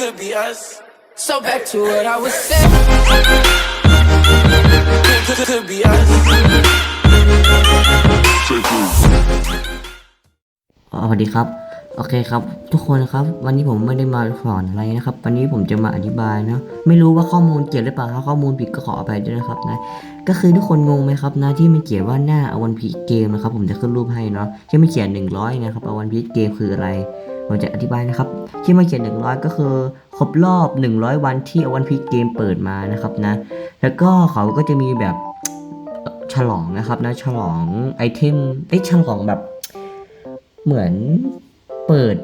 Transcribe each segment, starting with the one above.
could be us. So back to what I was saying. Could, could, be us. อ๋อสวัสดีครับ โอเคครับ ทุกคนครับ วันนี้ผมไม่ได้มาสอนอะไรนะครับ วันนี้ผมจะมาอธิบายนะ ไม่รู้ว่าข้อมูลเกี่ยวหรือเปล่า ถ้าข้อมูลผิดก็ขออภัยด้วยนะครับนะ ก็คือทุกคนงงไหมครับนะที่มันเขียนว่าหน้าอวันพีเกมนะครับ ผมจะขึ้นรูปให้เนาะที่ไม่เขียน100นะครับอวันพีเกมคืออะไร ผมจะอธิบายนะครับที่ม่เขียน 100 ก็คือครบรอบ 100 วันที่อวันพีเกมเปิดมานะครับนะ แล้วก็เขาก็จะมีแบบฉลองนะครับนะฉลองไอเทมเอ้ฉลองแบบเหมือนเปิด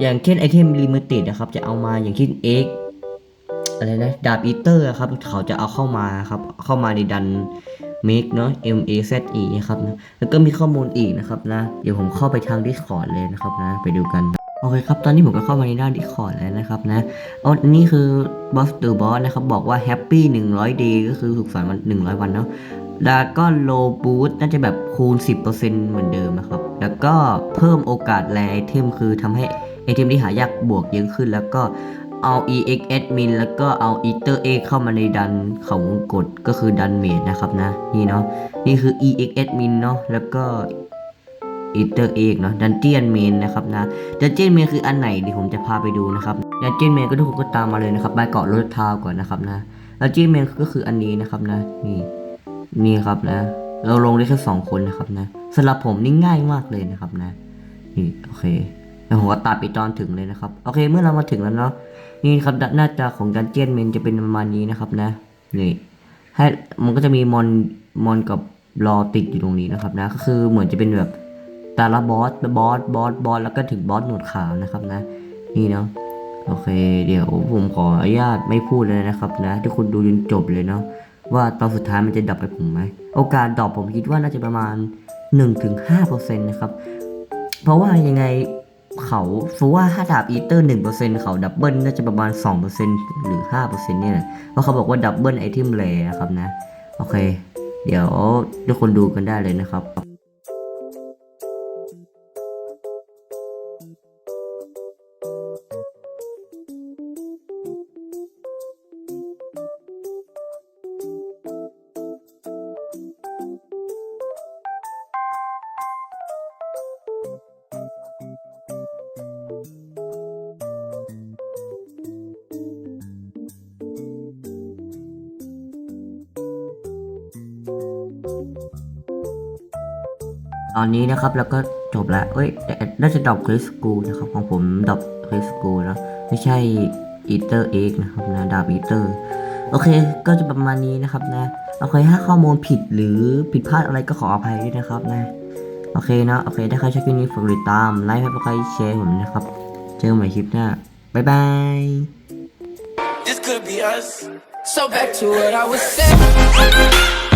อย่างเช่นไอเทมลิมิเต็ดนะครับ จะเอามาอย่างเช่นเอ็กอะไรนะดาบอีเตอร์ครับเขาจะเอาเข้ามาครับเข้ามาในดันเมกเนาะ M A Z E ครับนะแล้วก็มีข้อมูลอีกนะครับนะ เดี๋ยวผมเข้าไปทาง Discord เลยนะครับนะ ไปดูกัน โอเคครับ ตอนนี้ผมก็เข้ามาในหน้า Discord แล้วนะครับนะเอาอันนี้คือบอสตูบอสนะครับ บอกว่าแฮปปี้100 day ก็คือสุขสันต์วัน100วันเนาะแล้วก็โลบูตน่าจะแบบคูณ 10%เหมือนเดิมนะครับ แล้วก็เพิ่มโอกาสแลไอเทมคือทำให้ไอเทมที่หายากบวกเยอะขึ้น แล้วก็เอา EX admin แล้วก็เอา Eater egg เข้ามาในดันขาวงกดก็คือดันเมดนะครับนะ นี่เนาะนี่คือ EX admin เนาะแล้วก็ Eater egg เนาะ Dungeon main นะครับนะ Dungeon main คืออันไหนเดี๋ยวผมจะพาไปดูนะครับ Dungeon main ก็ทุกคนก็ตามมาเลยนะครับไปเกาะรถทาวก่อนนะครับนะ Dungeon main ก็คืออันนี้นะครับนะนี่นี่ครับนะ เราลงได้แค่สองคนนะครับนะสำหรับผมนี่ง่ายมากเลยนะครับนะนี่โอเคแล้วผมก็ตัดไปตอนถึงเลยนะครับโอเค เมื่อเรามาถึงแล้วเนาะนี่ครับหน้าตาของดันเจียนเมนจะเป็นประมาณนี้นะครับนะนี่ให้มันก็จะมีมอนมอนกับรอติดอยู่ตรงนี้นะครับนะก็คือเหมือนจะเป็นแบบ แตาละบอสบอสบอสบอสแล้วก็ถึงบอสหนวดขาวนะครับนะ นี่เนาะโอเค เดี๋ยวผมขออนุญาตไม่พูดเลยนะครับนะทุกคนดูจนจบเลยเนาะว่าตอนสุดท้ายมันจะดับไปผมไหมโอกาสดรอปผมคิดว่าน่าจะประมาณ 1-5%นะครับ เพราะว่ายังไงเขาสมมุติว่าถ้าดาบอีเตอร์1%เปอร์เซ็นต์เขาดับเบิลน่าจะประมาณ2%หรือ5%เปอร์เซ็นี่ยแหละเพราะเขาบอกว่าดับเบิลไอเทมแรนะครับนะ โอเค เดี๋ยวทุกคนดูกันได้เลยนะครับ ตอนนี้นะครับแล้วก็จบแล้วเอ้ยแต่น่าจะดรอปคริสกูนะครับของผมดรอปคริสกูนะไม่ใช่อีเตอร์เอ็กนะครับนะดาบอีเตอร์โอเค ก็จะประมาณนี้นะครับนะโอเคถ้าข้อมูลผิดหรือผิดพลาดอะไรก็ขออภัยด้วยนะครับนะโอเคนะโอเคถ้าใครชอบคลิปนี้ฝากติดตามไลค์ให้ใครแชร์ผมนะครับ เจอกันใหม่คลิปหน้าบ๊ายบาย This could be us. So back to what I was saying.